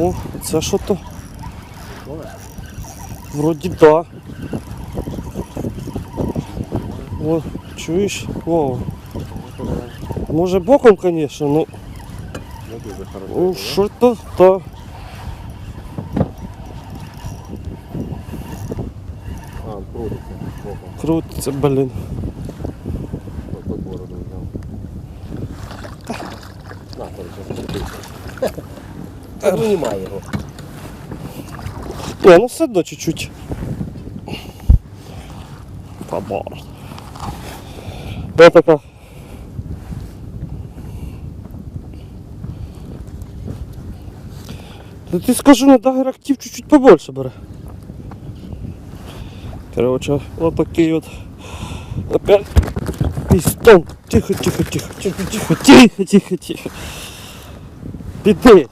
О, це що то? Вроді да. О, чуєш? Вова. Може боком, звісно, ну Не дуже хорошо. ну, що то, то. А, крутиться. Боком. Крутиться, блін. От тут бороду взяв. На, короче, Винімай його. Не, ну все чуть-чуть. Табар. Де така? Да ти скажи, на дагер актив чуть-чуть побольше бере. Короче, вот такий от. Опять пистон. Тихо, тихо, тихо, тихо, тихо, тихо, тихо, тихо. Піди.